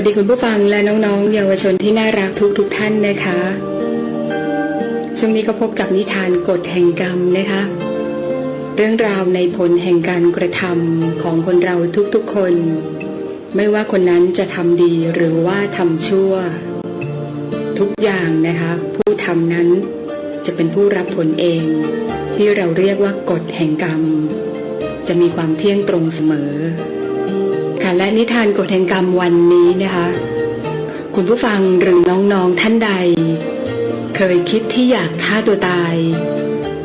วัสดีคุณผู้ฟังและน้องๆ เยาวชนที่น่ารักทุกทุกๆท่านนะคะ ช่วงนี้ก็พบกับนิทานกฎแห่งกรรมนะคะ เรื่องราวในผลแห่งการกระทำของคนเราทุกๆคน ไม่ว่าคนนั้นจะทำดีหรือว่าทำชั่ว ทุกอย่างนะคะ ผู้ทำนั้นจะเป็นผู้รับผลเอง ที่เราเรียกว่ากฎแห่งกรรม จะมีความเที่ยงตรงเสมอ ค่ะและนิทานกฎแห่งกรรมวันนี้นะคะ คุณผู้ฟังหรือน้องๆท่านใด เคยคิดที่อยากฆ่าตัวตาย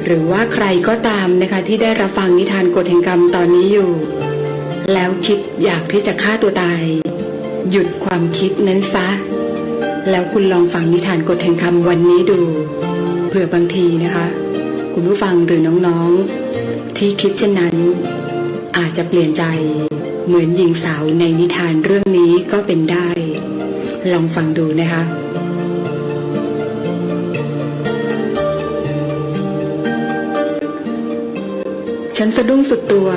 หรือว่าใครก็ตามนะคะที่ได้รับฟังนิทานกฎแห่งกรรมตอนนี้อยู่ แล้วคิดอยากที่จะฆ่าตัวตาย หยุดความคิดนั้นซะ แล้วคุณลองฟังนิทานกฎแห่งกรรมวันนี้ดูเผื่อบางทีนะคะ คุณผู้ฟังหรือน้องๆ ที่คิดเช่นนั้นอาจจะเปลี่ยนใจ เหมือนหญิงสาวในนิทานเรื่องนี้ก็เป็นได้ ลองฟังดูนะคะฉันสะดุ้งสุดตัว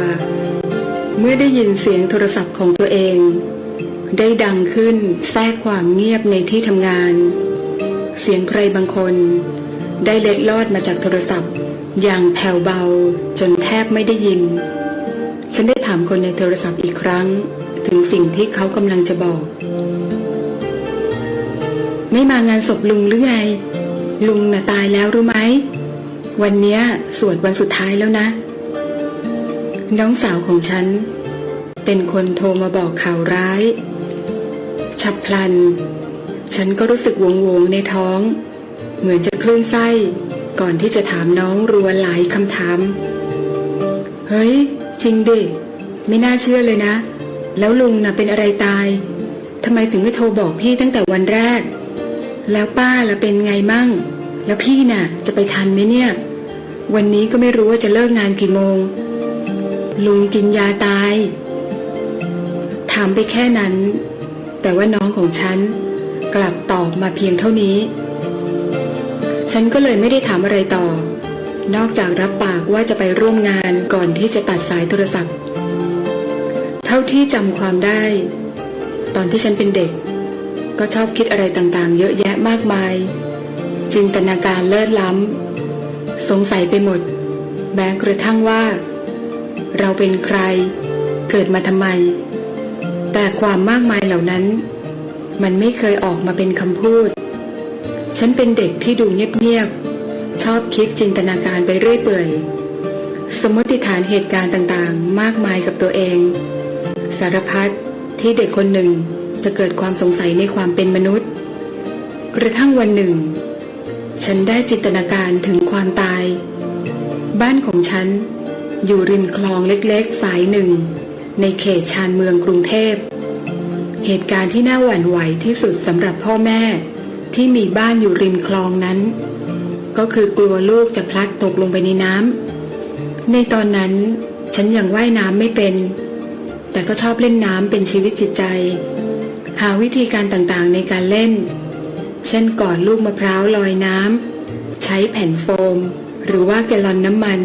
เมื่อได้ยินเสียงโทรศัพท์ของตัวเอง ได้ดังขึ้นแทรกความเงียบในที่ทำงาน เสียงใครบางคน ได้เล็ดลอดมาจากโทรศัพท์ อย่างแผ่วเบาจนแทบไม่ได้ยิน ฉันได้ถามคนในโทรศัพท์อีกครั้ง ถึงสิ่งที่เขากำลังจะบอก ไม่มางานศพลุงหรือไง ลุงน่ะตายแล้วรู้ไหม วันเนี้ยสวดวันสุดท้ายแล้วนะ น้องสาวของฉัน เป็นคนโทรมาบอกข่าวร้าย ฉับพลัน ฉันก็รู้สึกวงวงในท้อง เหมือนจะคลื่นไส้ ก่อนที่จะถามน้องรัวหลายคำถาม เฮ้ย จริงดิ ไม่น่าเชื่อเลยนะ แล้วลุงน่ะเป็นอะไรตายทำไมถึงไม่โทรบอกพี่ตั้งแต่วันแรก แล้วป้าล่ะเป็นไงมั่ง แล้วพี่น่ะ จะไปทันไหมเนี่ย วันนี้ก็ไม่รู้ว่าจะเลิกงานกี่โมง ลุงกินยาตาย ถามไปแค่นั้น แต่ว่าน้องของฉัน กลับตอบมาเพียงเท่านี้ ฉันก็เลยไม่ได้ถามอะไรต่อ นอกจากรับปากว่าจะไปร่วมงานก่อนที่จะตัดสายโทรศัพท์ เท่าที่จำความได้ ตอนที่ฉันเป็นเด็ก ก็ชอบคิดอะไรต่างๆ เยอะแยะมากมาย จินตนาการเลิศล้ำ สงสัยไปหมด แม้กระทั่งว่า เราเป็นใคร เกิดมาทำไม แต่ความมากมายเหล่านั้น มันไม่เคยออกมาเป็นคำพูด ฉันเป็นเด็กที่ดูเงียบๆ ชอบคิดจินตนาการไปเรื่อยเปื่อย สมมติฐานเหตุการณ์ต่างๆ มากมายกับตัวเอง สารพัดที่เด็กคนหนึ่งจะเกิดความสงสัยในความเป็นมนุษย์ กระทั่งวันหนึ่ง ฉันได้จินตนาการถึงความตาย บ้านของฉัน อยู่ริมคลองเล็กๆ สายหนึ่ง ในเขตชานเมืองกรุงเทพ เหตุการณ์ที่น่าหวั่นไหวที่สุดสำหรับพ่อแม่ที่มีบ้านอยู่ริมคลองนั้น ก็คือกลัวลูกจะพลัดตกลงไปในน้ำในตอนนั้นฉันยังว่ายน้ำไม่เป็น แต่ก็ชอบเล่นน้ำเป็นชีวิตจิตใจ หาวิธีการต่างๆในการเล่น เช่นกอดลูกมะพร้าวลอยน้ำใช้แผ่นโฟม หรือว่าแกลลอนน้ำมัน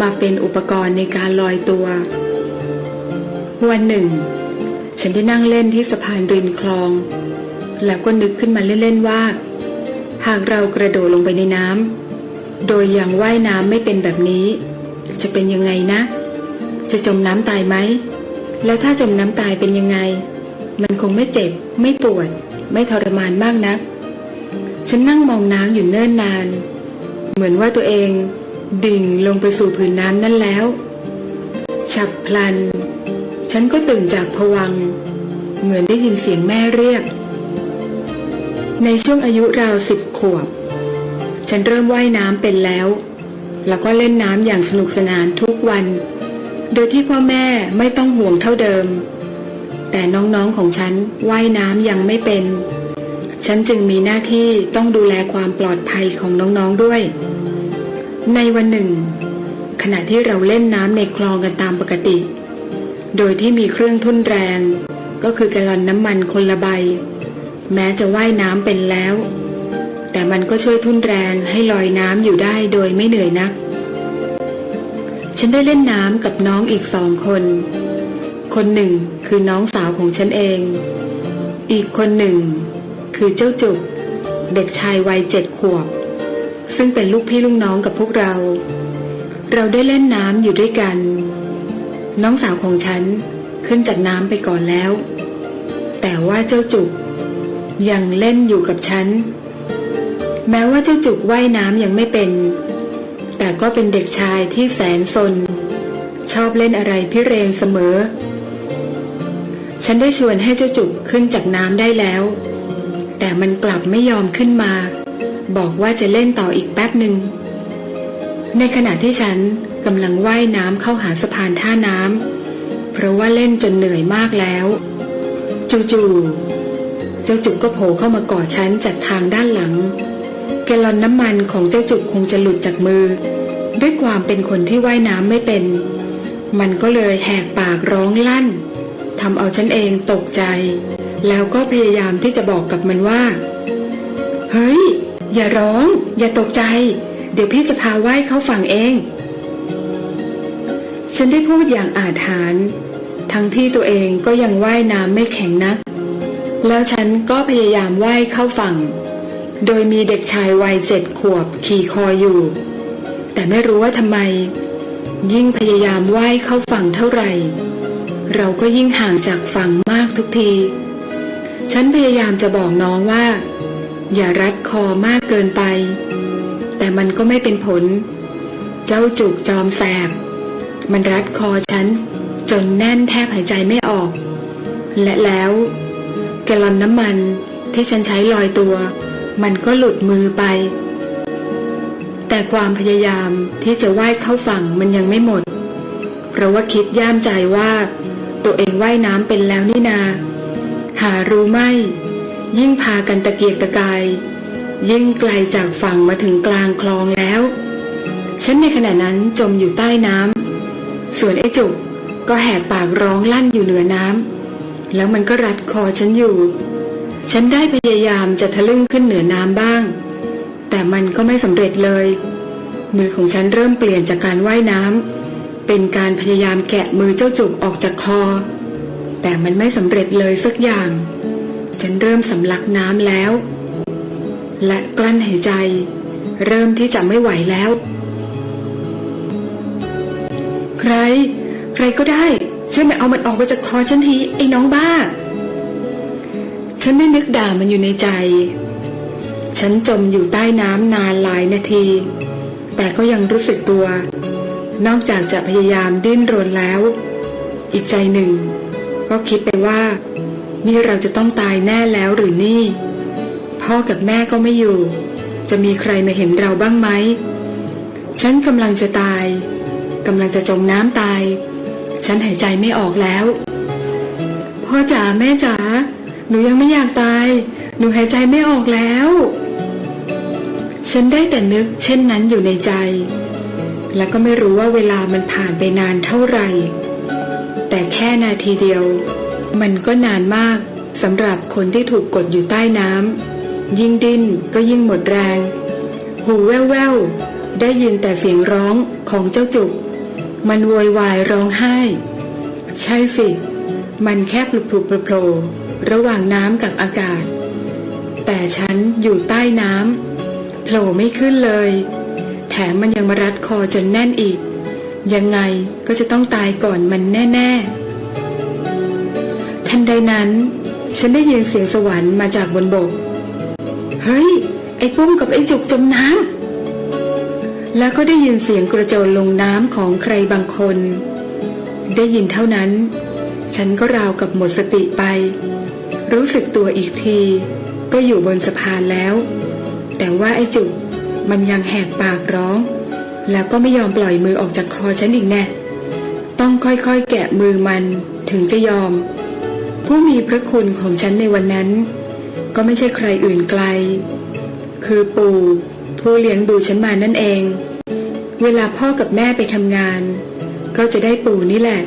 มาเป็นอุปกรณ์ในการลอยตัว วันหนึ่ง ฉันได้นั่งเล่นที่สะพานริมคลอง แล้วก็นึกขึ้นมาเล่นๆว่า หากเรากระโดดลงไปในน้ำโดยยังว่ายน้ำไม่เป็นแบบนี้ จะเป็นยังไงนะ จะจมน้ำตายไหม แล้วถ้าจมน้ำตายเป็นยังไง มันคงไม่เจ็บ ไม่ปวด ไม่ทรมานมากนัก ฉันนั่งมองน้ำอยู่เนิ่นนาน เหมือนว่าตัวเองดิ่งลงไปสู่ผืนน้ำนั่นแล้ว ฉับพลัน ฉันก็ตื่นจากผวัง เหมือนได้ยินเสียงแม่เรียก ในช่วงอายุราวสิบขวบ ฉันเริ่มว่ายน้ำเป็นแล้ว แล้วก็เล่นน้ำอย่างสนุกสนานทุกวัน โดยที่พ่อแม่ไม่ต้องห่วงเท่าเดิม แต่น้องๆของฉันว่ายน้ำยังไม่เป็น ฉันจึงมีหน้าที่ต้องดูแลความปลอดภัยของน้องๆด้วย ในวันหนึ่ง ขณะที่เราเล่นน้ำในคลองกันตามปกติ โดยที่มีเครื่องทุ่นแรง ก็คือแกลลอนน้ำมันคนละใบ แม้จะว่ายน้ำเป็นแล้ว แต่มันก็ช่วยทุ่นแรงให้ลอยน้ำอยู่ได้โดยไม่เหนื่อยนัก ฉันได้เล่นน้ำกับน้องอีกสองคน คนหนึ่งคือน้องสาวของฉันเอง อีกคนหนึ่ง คือเจ้าจุก เด็กชายวัยเจ็ดขวบ ซึ่งเป็นลูกพี่ลูกน้องกับพวกเรา เราได้เล่นน้ำอยู่ด้วยกัน น้องสาวของฉันขึ้นจากน้ำไปก่อนแล้ว แต่ว่าเจ้าจุก ยังเล่นอยู่กับฉัน แม้ว่าเจ้าจุกว่ายน้ำยังไม่เป็น แต่ก็เป็นเด็กชายที่แสนสน ชอบเล่นอะไรพิเรนเสมอ ฉันได้ชวนให้เจ้าจุกขึ้นจากน้ำได้แล้ว แต่มันกลับไม่ยอมขึ้นมา บอกว่าจะเล่นต่ออีกแป๊บหนึ่งในขณะที่ฉันกำลังว่ายน้ำเข้าหาสะพานท่าน้ำเพราะว่าเล่นจนเหนื่อยมากแล้ว จู่ๆ เจ้าจุกก็โผล่เข้ามากอดฉันจากทางด้านหลัง แกลลอนน้ำมันของเจ้าจุกคงจะหลุดจากมือ ด้วยความเป็นคนที่ว่ายน้ำไม่เป็น มันก็เลยแหกปากร้องลั่นทำเอาฉันเองตกใจ แล้วก็พยายามที่จะบอกกับมันว่า เฮ้ย อย่าร้อง อย่าตกใจ เดี๋ยวพี่จะพาว่ายเข้าฝั่งเอง ฉันได้พูดอย่างอาถรรพ์ทั้งที่ตัวเองก็ยังว่ายน้ำไม่แข็งนัก แล้วฉันก็พยายามว่ายเข้าฝั่ง โดยมีเด็กชายวัยเจ็ดขวบขี่คออยู่ แต่ไม่รู้ว่าทำไม ยิ่งพยายามว่ายเข้าฝั่งเท่าไหร่ เราก็ยิ่งห่างจากฝั่งมากทุกที ฉันพยายามจะบอกน้องว่า อย่ารัดคอมากเกินไป แต่มันก็ไม่เป็นผล เจ้าจุกจอมแสบ มันรัดคอฉันจนแน่นแทบหายใจไม่ออก และแล้ว แกลลอนน้ำมันที่ฉันใช้ลอยตัว มันก็หลุดมือไป แต่ความพยายามที่จะว่ายเข้าฝั่งมันยังไม่หมด เพราะว่าคิดย่ามใจว่า ตัวเองว่ายน้ำเป็นแล้วนี่นา หารู้ไหมยิ่งพากันตะเกียกตะกาย ยิ่งไกลจากฝั่งมาถึงกลางคลองแล้ว ฉันในขณะนั้นจมอยู่ใต้น้ำส่วนไอ้จุกก็แหกปากร้องลั่นอยู่เหนือน้ำ แล้วมันก็รัดคอฉันอยู่ ฉันได้พยายามจะทะลึ่งขึ้นเหนือน้ำบ้าง แต่มันก็ไม่สำเร็จเลย มือของฉันเริ่มเปลี่ยนจากการว่ายน้ำเป็นการพยายามแกะมือเจ้าจุกออกจากคอ แต่มันไม่สำเร็จเลยสักอย่าง ฉันเริ่มสำลักน้ำแล้ว และกลั้นหายใจ เริ่มที่จะไม่ไหวแล้ว ใคร ใครก็ได้ ช่วยมาเอามันออกไปจากคอฉันทีไอ้น้องบ้า ฉันได้นึกด่ามันอยู่ในใจ ฉันจมอยู่ใต้น้ำนานหลายนาที แต่ก็ยังรู้สึกตัว นอกจากจะพยายามดิ้นรนแล้ว อีกใจหนึ่ง ก็คิดไปว่า นี่เราจะต้องตายแน่แล้วหรือนี่ พ่อกับแม่ก็ไม่อยู่ จะมีใครมาเห็นเราบ้างไหม ฉันกำลังจะตายกำลังจะจมน้ำตาย ฉันหายใจไม่ออกแล้ว พ่อจ๋าแม่จ๋าหนูยังไม่อยากตาย หนูหายใจไม่ออกแล้ว ฉันได้แต่นึกเช่นนั้นอยู่ในใจ และก็ไม่รู้ว่าเวลามันผ่านไปนานเท่าไหร่ แต่แค่นาทีเดียว มันก็นานมากสำหรับคนที่ถูกกดอยู่ใต้น้ำยิ่งดิ้นก็ยิ่งหมดแรง หูแว่วแววๆได้ยินแต่เสียงร้องของเจ้าจุก มันโวยวายร้องไห้ ใช่สิ มันแค่ปลุกปลุกโผล่ระหว่างน้ำกับอากาศ แต่ฉันอยู่ใต้น้ำโผล่ไม่ขึ้นเลย แถมมันยังมารัดคอจนแน่นอีก ยังไงก็จะต้องตายก่อนมันแน่ ๆ ทันใดนั้น ฉันได้ยินเสียงสวรรค์มาจากบนบก เฮ้ย ไอ้ปุ้มกับไอ้จุกจมน้ำ แล้วก็ได้ยินเสียงกระโจนลงน้ำของใครบางคน ได้ยินเท่านั้น ฉันก็ราวกับหมดสติไป รู้สึกตัวอีกที ก็อยู่บนสะพานแล้ว แต่ว่าไอ้จุกมันยังแหกปากร้อง แล้วก็ไม่ยอมปล่อยมือออกจากคอฉันอีกแน่ ต้องค่อยๆแกะมือมันถึงจะยอม ผู้มีพระคุณของฉันในวันนั้น ก็ไม่ใช่ใครอื่นไกล คือปู่ผู้เลี้ยงดูฉันมานั่นเอง เวลาพ่อกับแม่ไปทำงาน ก็จะได้ปู่นี่แหละ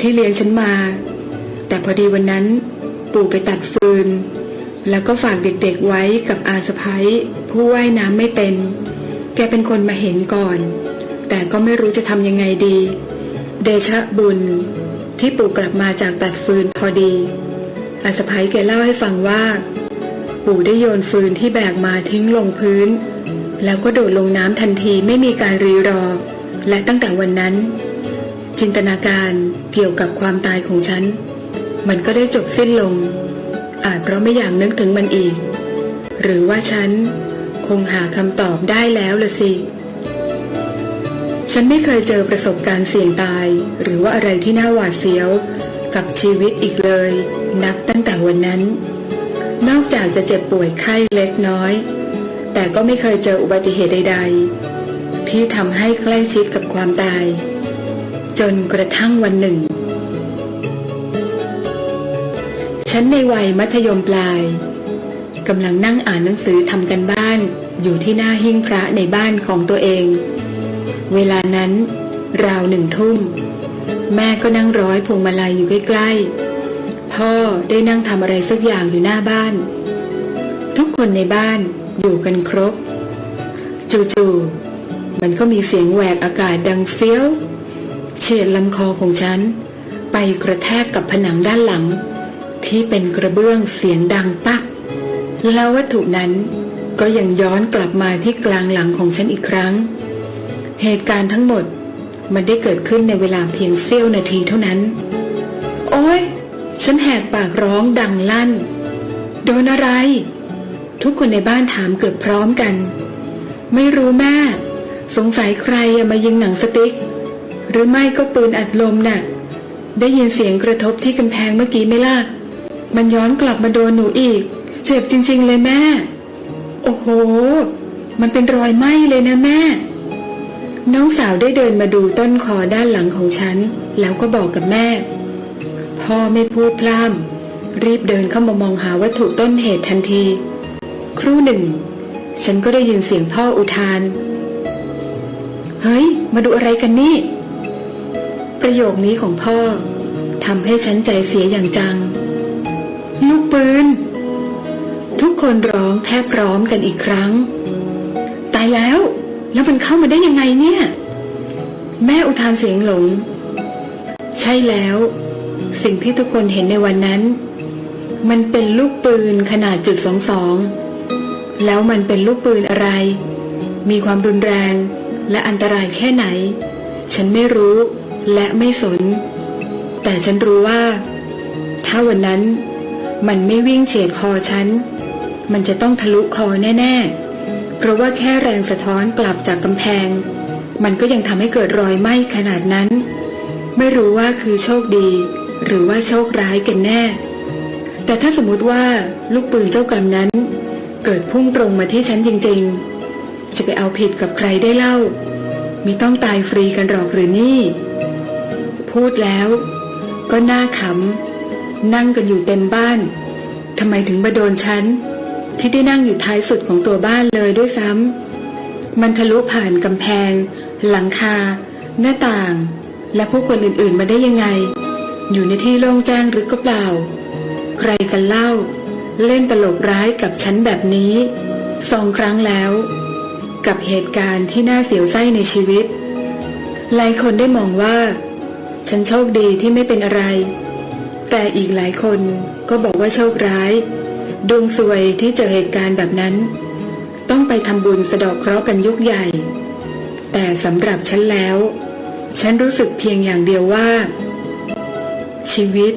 ที่เลี้ยงฉันมา แต่พอดีวันนั้น ปู่ไปตัดฟืน แล้วก็ฝากเด็กๆไว้กับอาสะพ้ยผู้ว่ายน้ำไม่เป็น แกเป็นคนมาเห็นก่อน แต่ก็ไม่รู้จะทำยังไงดี เดชะบุญ ที่ปู่กลับมาจากตัดฟืนพอดี อาสะพ้ยแกเล่าให้ฟังว่า ปู่ได้โยนฟืนที่แบกมาทิ้งลงพื้น แล้วก็โดดลงน้ำทันทีไม่มีการรีรอ และตั้งแต่วันนั้น จินตนาการเกี่ยวกับความตายของฉัน มันก็ได้จบสิ้นลง อาจเพราะไม่อยากนึกถึงมันอีก หรือว่าฉันคงหาคำตอบได้แล้วละสิ ฉันไม่เคยเจอประสบการณ์เสี่ยงตาย หรือว่าอะไรที่น่าหวาดเสียวกับชีวิตอีกเลย นับตั้งแต่วันนั้น นอกจากจะเจ็บป่วยไข้เล็กน้อย แต่ก็ไม่เคยเจออุบัติเหตุใด ๆ ที่ทำให้ใกล้ชิดกับความตาย จนกระทั่งวันหนึ่ง ฉันในวัยมัธยมปลายกำลังนั่งอ่านหนังสือทำกันบ้านอยู่ที่หน้าหิ้งพระในบ้านของตัวเอง เวลานั้นราวหนึ่งทุ่ม แม่ก็นั่งร้อยพวงมาลัยอยู่ใกล้ๆ พ่อได้นั่งทำอะไรสักอย่างอยู่หน้าบ้าน ทุกคนในบ้าน อยู่กันครบ จู่ๆมันก็มีเสียงแหวกอากาศดังเฟี้ยว เฉียดลำคอของฉัน ไปกระแทกกับผนังด้านหลัง ที่เป็นกระเบื้องเสียงดังปัก แล้ววัตถุนั้นก็ยังย้อนกลับมาที่กลางหลังของฉันอีกครั้ง เหตุการณ์ทั้งหมดมันได้เกิดขึ้นในเวลาเพียงเสี้ยวนาทีเท่านั้น โอ๊ยฉันแหกปากร้องดังลั่น โดนอะไร ทุกคนในบ้านถามเกือบพร้อมกัน ไม่รู้แม่ สงสัยใครมายิงหนังสติ๊ก หรือไม่ก็ปืนอัดลมน่ะ ได้ยินเสียงกระทบที่กำแพงเมื่อกี้ไหมล่ะ มันย้อนกลับมาโดนหนูอีก เจ็บจริง ๆ เลยแม่ โอ้โห มันเป็นรอยไหม้เลยนะแม่ น้องสาวได้เดินมาดูต้นคอด้านหลังของฉัน แล้วก็บอกกับแม่ พ่อไม่พูดพร่ำรีบเดินเข้ามามองหาวัตถุต้นเหตุทันที ครู่หนึ่ง ฉันก็ได้ยินเสียงพ่ออุทาน เฮ้ย มาดูอะไรกันนี่ ประโยคนี้ของพ่อทำให้ฉันใจเสียอย่างจัง ลูกปืน ทุกคนร้องแทบพร้อมกันอีกครั้ง ตายแล้ว แล้วมันเข้ามาได้ยังไงเนี่ย แม่อุทานเสียงหลง ใช่แล้ว สิ่งที่ทุกคนเห็นในวันนั้นมันเป็นลูกปืนขนาดจุดสองสอง แล้วมันเป็นลูกปืนอะไร มีความรุนแรงและอันตรายแค่ไหน ฉันไม่รู้และไม่สน แต่ฉันรู้ว่า ถ้าวันนั้นมันไม่วิ่งเฉียดคอฉัน มันจะต้องทะลุคอแน่ ๆ เพราะว่าแค่แรงสะท้อนกลับจากกำแพง มันก็ยังทำให้เกิดรอยไหม้ขนาดนั้น ไม่รู้ว่าคือโชคดี หรือว่าโชคร้ายกันแน่ แต่ถ้าสมมติว่าลูกปืนเจ้ากรรมนั้น เกิดพุ่งตรงมาที่ฉันจริงๆ จะไปเอาผิดกับใครได้เล่า มีต้องตายฟรีกันหรอกหรือนี่ พูดแล้ว ก็น่าขำนั่งกันอยู่เต็มบ้านทำไมถึงมาโดนฉัน ที่ได้นั่งอยู่ท้ายสุดของตัวบ้านเลยด้วยซ้ำมันทะลุผ่านกำแพง หลังคา หน้าต่าง และผู้คนอื่นๆมาได้ยังไง อยู่ในที่โล่งแจ้งหรือก็เปล่า ใครกันเล่า เล่นตลกร้ายกับฉันแบบนี้สองครั้งแล้ว กับเหตุการณ์ที่น่าเสียวไส้ในชีวิต หลายคนได้มองว่า ฉันโชคดีที่ไม่เป็นอะไร แต่อีกหลายคนก็บอกว่าโชคร้ายดวงสวยที่เจอเหตุการณ์แบบนั้น ต้องไปทำบุญสะดอกเคราะห์กันยุคใหญ่ แต่สำหรับฉันแล้ว ฉันรู้สึกเพียงอย่างเดียวว่า ชีวิต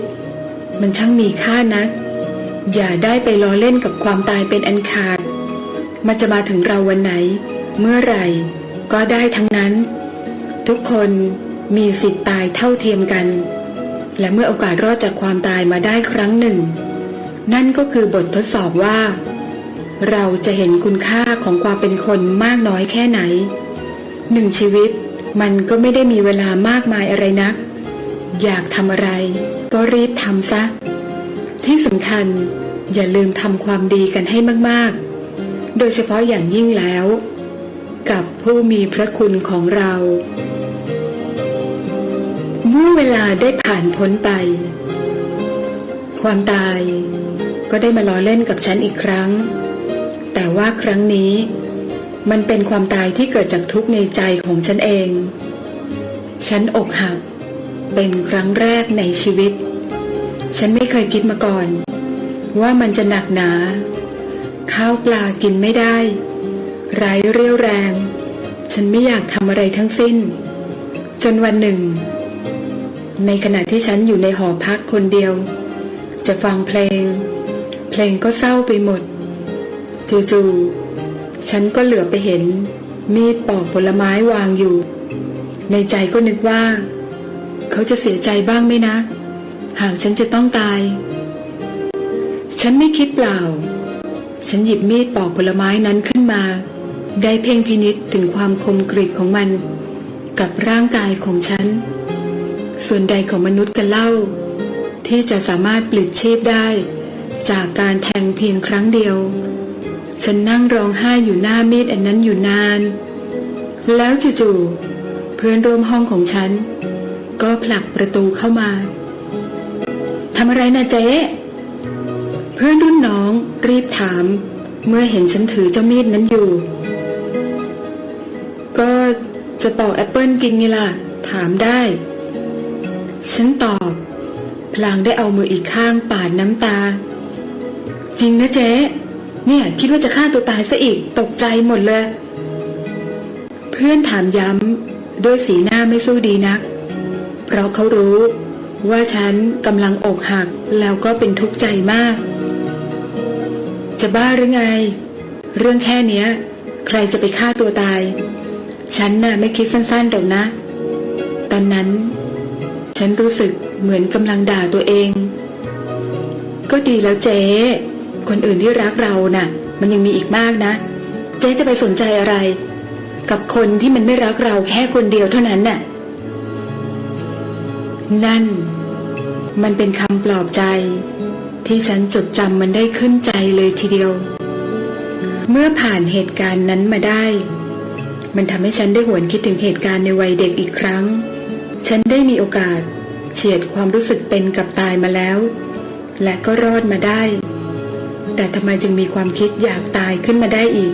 มันช่างมีค่านัก อย่าได้ไปล้อเล่นกับความตายเป็นอันขาด มันจะมาถึงเราวันไหน เมื่อไหร่ ก็ได้ทั้งนั้น ทุกคนมีสิทธิ์ตายเท่าเทียมกัน และเมื่อโอกาสรอดจากความตายมาได้ครั้งหนึ่ง นั่นก็คือบททดสอบว่า เราจะเห็นคุณค่าของความเป็นคนมากน้อยแค่ไหน หนึ่งชีวิตมันก็ไม่ได้มีเวลามากมายอะไรนัก อยากทำอะไร ก็รีบทำซะ ที่สำคัญอย่าลืมทำความดีกันให้มากๆ โดยเฉพาะอย่างยิ่งแล้ว กับผู้มีพระคุณของเรา เมื่อเวลาได้ผ่านพ้นไป ความตายก็ได้มาล้อเล่นกับฉันอีกครั้ง แต่ว่าครั้งนี้มันเป็นความตายที่เกิดจากทุกข์ในใจของฉันเอง ฉันอกหัก เป็นครั้งแรกในชีวิต ฉันไม่เคยคิดมาก่อน ว่ามันจะหนักหนา ข้าวปลากินไม่ได้ไร้เรี่ยวแรง ฉันไม่อยากทำอะไรทั้งสิ้น จนวันหนึ่ง ในขณะที่ฉันอยู่ในหอพักคนเดียว จะฟังเพลง เพลงก็เศร้าไปหมด จู่ๆฉันก็เหลือไปเห็น มีดปอกผลไม้วางอยู่ ในใจก็นึกว่า เขาจะเสียใจบ้างไหมนะ หากฉันจะต้องตาย ฉันไม่คิดเปล่า ฉันหยิบมีดปอกผลไม้นั้นขึ้นมา ได้เพ่งพินิษถึงความคมกริบของมัน กับร่างกายของฉัน ส่วนใดของมนุษย์กันเล่า ที่จะสามารถปลิดชีพได้ จากการแทงเพียงครั้งเดียว ฉันนั่งร้องไห้อยู่หน้ามีดอันนั้นอยู่นาน แล้วจู่ๆเพื่อนร่วมห้องของฉัน ก็ผลักประตูเข้ามา ทำอะไรนะเจ๊เพื่อนรุ่นน้องรีบถาม เมื่อเห็นฉันถือเจ้ามีดนั้นอยู่ ก็จะปอกแอปเปิลกินไงล่ะ ถามได้ ฉันตอบ พลางได้เอามืออีกข้างปาดน้ำตา จริงนะเจ๊เนี่ยคิดว่าจะฆ่าตัวตายซะอีกตกใจหมดเลย เพื่อนถามย้ำด้วยสีหน้าไม่สู้ดีนัก เพราะเขารู้ ว่าฉันกำลังอกหักแล้วก็เป็นทุกข์ใจมาก จะบ้าหรือไง เรื่องแค่เนี้ย ใครจะไปฆ่าตัวตาย ฉันน่ะไม่คิดสั้นๆหรอกนะ ตอนนั้น ฉันรู้สึกเหมือนกำลังด่าตัวเอง ก็ดีแล้วเจ๊ คนอื่นที่รักเราน่ะ มันยังมีอีกมากนะ เจ๊จะไปสนใจอะไร กับคนที่มันไม่รักเราแค่คนเดียวเท่านั้นน่ะนั่น มันเป็นคำปลอบใจ ที่ฉันจดจำมันได้ขึ้นใจเลยทีเดียว เมื่อผ่านเหตุการณ์นั้นมาได้ มันทำให้ฉันได้หวนคิดถึงเหตุการณ์ในวัยเด็กอีกครั้ง ฉันได้มีโอกาสเฉียดความรู้สึกเป็นกับตายมาแล้ว และก็รอดมาได้ แต่ทำไมจึงมีความคิดอยากตายขึ้นมาได้อีก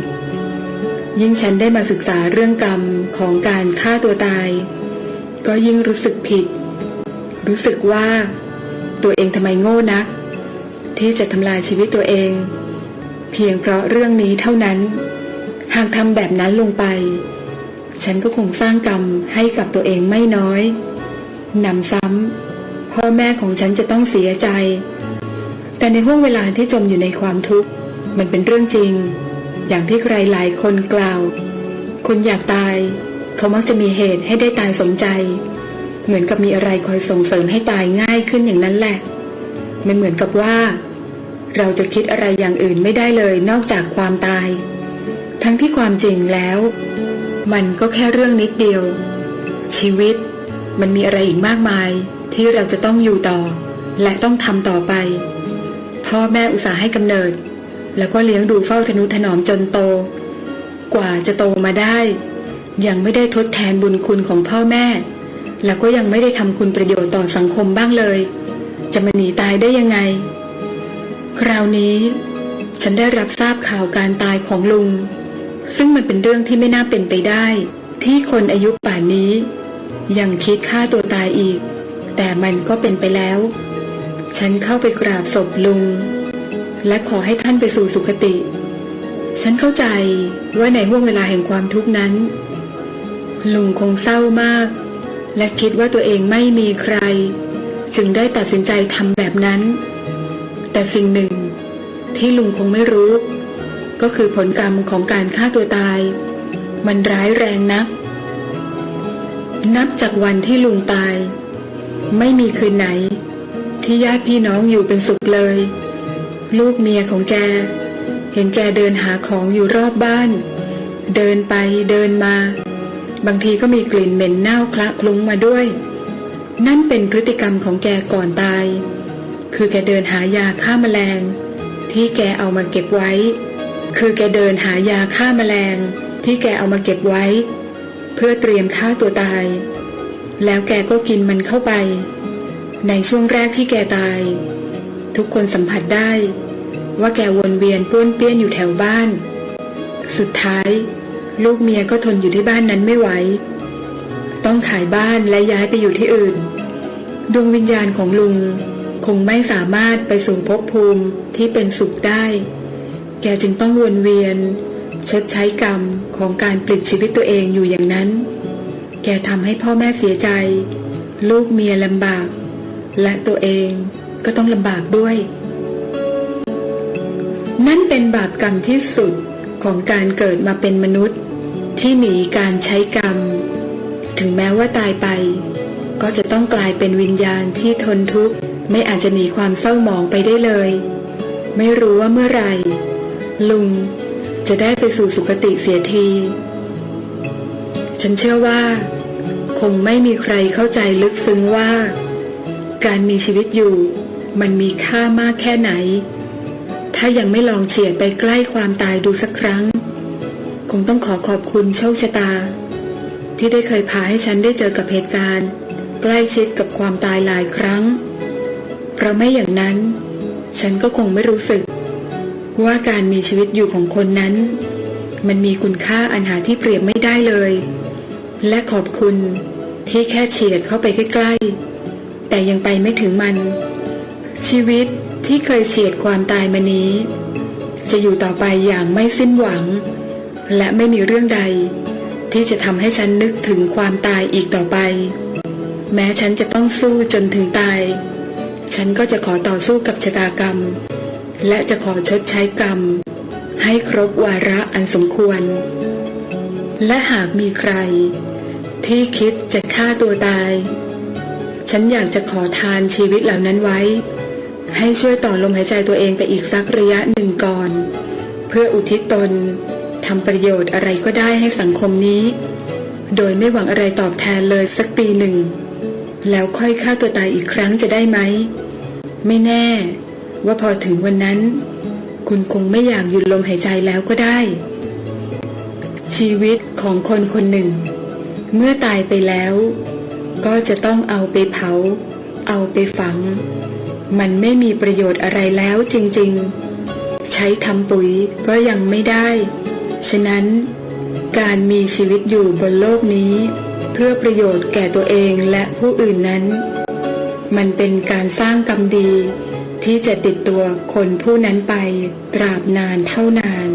ยิ่งฉันได้มาศึกษาเรื่องกรรมของการฆ่าตัวตาย ก็ยิ่งรู้สึกผิด รู้สึกว่า ตัวเองทำไมโง่นัก ที่จะทำลายชีวิตตัวเอง เพียงเพราะเรื่องนี้เท่านั้น หากทำแบบนั้นลงไป ฉันก็คงสร้างกรรมให้กับตัวเองไม่น้อยหนำซ้ำพ่อแม่ของฉันจะต้องเสียใจ แต่ในห่วงเวลาที่จมอยู่ในความทุกข์มันเป็นเรื่องจริง อย่างที่ใครหลายคนกล่าว คนอยากตาย เขามักจะมีเหตุให้ได้ตายสมใจ เหมือนกับมีอะไรคอยส่งเสริมให้ตายง่ายขึ้นอย่างนั้นแหละไม่เหมือนกับว่า เราจะคิดอะไรอย่างอื่นไม่ได้เลยนอกจากความตาย ทั้งที่ความจริงแล้ว มันก็แค่เรื่องนิดเดียว ชีวิต มันมีอะไรอีกมากมาย ที่เราจะต้องอยู่ต่อ และต้องทำต่อไป พ่อแม่อุตส่าห์ให้กำเนิด แล้วก็เลี้ยงดูเฝ้าทนุถนอมจนโต กว่าจะโตมาได้ ยังไม่ได้ทดแทนบุญคุณของพ่อแม่ แล้วก็ยังไม่ได้ทำคุณประโยชน์ต่อสังคมบ้างเลย จะมาหนีตายได้ยังไง คราวนี้ ฉันได้รับทราบข่าวการตายของลุง ซึ่งมันเป็นเรื่องที่ไม่น่าเป็นไปได้ ที่คนอายุป่านนี้ ยังคิดฆ่าตัวตายอีก แต่มันก็เป็นไปแล้ว ฉันเข้าไปกราบศพลุง และขอให้ท่านไปสู่สุคติ ฉันเข้าใจว่าในห่วงเวลาแห่งความทุกข์นั้น ลุงคงเศร้ามาก และคิดว่าตัวเองไม่มีใคร จึงได้ตัดสินใจทำแบบนั้น แต่สิ่งหนึ่งที่ลุงคงไม่รู้ ก็คือผลกรรมของการฆ่าตัวตาย มันร้ายแรงนัก นับจากวันที่ลุงตาย ไม่มีคืนไหน ที่ญาติพี่น้องอยู่เป็นสุขเลย ลูกเมียของแก เห็นแกเดินหาของอยู่รอบบ้าน เดินไปเดินมา บางทีก็มีกลิ่นเหม็นเน่าคละคลุ้งมาด้วย นั่นเป็นพฤติกรรมของแกก่อนตาย คือแกเดินหายาฆ่าแมลง ที่แกเอามาเก็บไว้ คือแกเดินหายาฆ่าแมลง ที่แกเอามาเก็บไว้ เพื่อเตรียมฆ่าตัวตาย แล้วแกก็กินมันเข้าไป ในช่วงแรกที่แกตาย ทุกคนสัมผัสได้ ว่าแกวนเวียนป้วนเปี้ยนอยู่แถวบ้าน สุดท้าย ลูกเมียก็ทนอยู่ที่บ้านนั้นไม่ไหว ต้องขายบ้านและย้ายไปอยู่ที่อื่น ดวงวิญญาณของลุงคงไม่สามารถไปสู่ภพภูมิที่เป็นสุขได้ แกจึงต้องวนเวียน ชดใช้กรรมของการปลิดชีวิตตัวเองอยู่อย่างนั้น แกทำให้พ่อแม่เสียใจ ลูกเมียลำบาก และตัวเองก็ต้องลำบากด้วย นั่นเป็นบาปกรรมที่สุดของการเกิดมาเป็นมนุษย์ ที่หนีการใช้กรรม ถึงแม้ว่าตายไป ก็จะต้องกลายเป็นวิญญาณที่ทนทุกข์ ไม่อาจจะหนีความเศร้าหมองไปได้เลย ไม่รู้ว่าเมื่อไหร่ ลุงจะได้ไปสู่สุคติเสียที ฉันเชื่อว่า คงไม่มีใครเข้าใจลึกซึ้งว่า การมีชีวิตอยู่ มันมีค่ามากแค่ไหน ถ้ายังไม่ลองเฉียดไปใกล้ความตายดูสักครั้ง งต้องขอขอบคุณโชคชะตา ที่ได้เคยพาให้ฉันได้เจอกับเหตุการณ์ ใกล้ชิดกับความตายหลายครั้ง เพราะไม่อย่างนั้น ฉันก็คงไม่รู้สึก ว่าการมีชีวิตอยู่ของคนนั้น มันมีคุณค่าอันหาที่เปรียบไม่ได้เลย และขอบคุณที่แค่เฉียดเข้าไปใกล้ๆ แต่ยังไปไม่ถึงมัน ชีวิตที่เคยเฉียดความตายมานี้ จะอยู่ต่อไปอย่างไม่สิ้นหวัง และไม่มีเรื่องใด ที่จะทำให้ฉันนึกถึงความตายอีกต่อไป แม้ฉันจะต้องสู้จนถึงตาย ฉันก็จะขอต่อสู้กับชะตากรรม และจะขอชดใช้กรรม ให้ครบวาระอันสมควร และหากมีใคร ที่คิดจะฆ่าตัวตาย ฉันอยากจะขอทานชีวิตเหล่านั้นไว้ ให้ช่วยต่อลมหายใจตัวเองไปอีกสักระยะหนึ่งก่อน เพื่ออุทิศตน ทำประโยชน์อะไรก็ได้ให้สังคมนี้ โดยไม่หวังอะไรตอบแทนเลยสักปีหนึ่ง แล้วค่อยฆ่าตัวตายอีกครั้งจะได้ไหม ไม่แน่ ว่าพอถึงวันนั้น คุณคงไม่อยากหยุดลมหายใจแล้วก็ได้ ชีวิตของคนคนหนึ่ง เมื่อตายไปแล้ว ก็จะต้องเอาไปเผา เอาไปฝัง มันไม่มีประโยชน์อะไรแล้วจริง ๆใช้ทำปุ๋ยก็ยังไม่ได้ ฉะนั้น การมีชีวิตอยู่บนโลกนี้ เพื่อประโยชน์แก่ตัวเองและผู้อื่นนั้น มันเป็นการสร้างกรรมดี ที่จะติดตัวคนผู้นั้นไปตราบนานเท่านาน